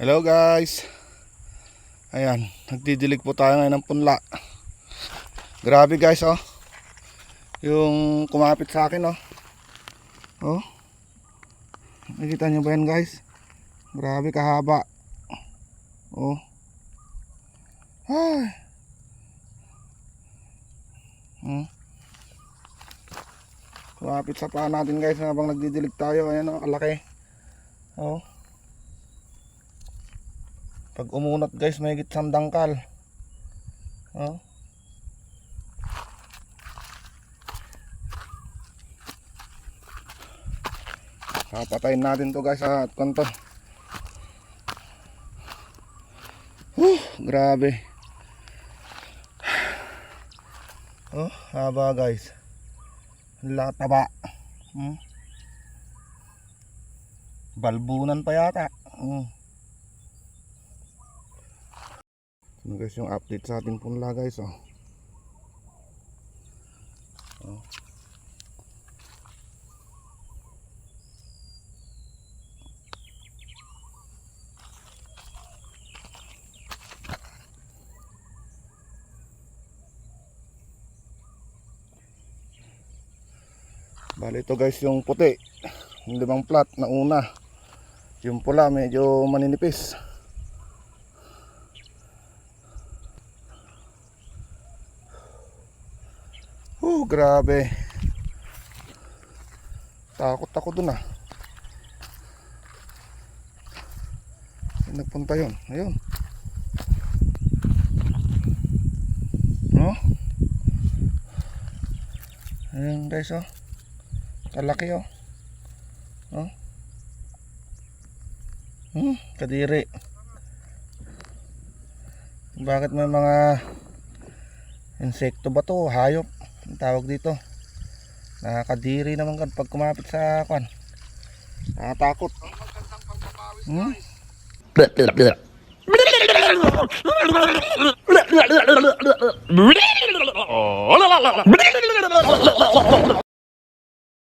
Hello guys. Ayan, nagdidilig po tayo ngayon ng punla. Grabe guys oh. Yung kumapit sa akin oh. Oh. Nakita niyo ba yan guys? Grabe kahaba. Oh. Ay. Hmm. Kumapit sa paa natin guys habang nagdidilig tayo. Ayan oh, kalaki. Oh. Pag umunat guys, may gitsang dangkal. Oh. Papatayin natin to guys at kanto. Huh, grabe. Oh, haba guys. Lahat taba. Hmm. Balbunan pa yata. Hmm. Ano guys yung update sa ating punla guys oh. oh. Bali ito guys yung puti. Yung limang plat na una. Yung pula medyo maninipis. Oh, grabe. Takot ako dun ah. Nagpunta yun? Ayun. No? Ayun guys oh. Kalaki oh. Oh. Hmm, kadiri. Bakit may mga insekto ba to? Hayop? Ang tawag dito. Nakakadiri naman kan pag kumapit sa kwan. Nakatakot. Hmm?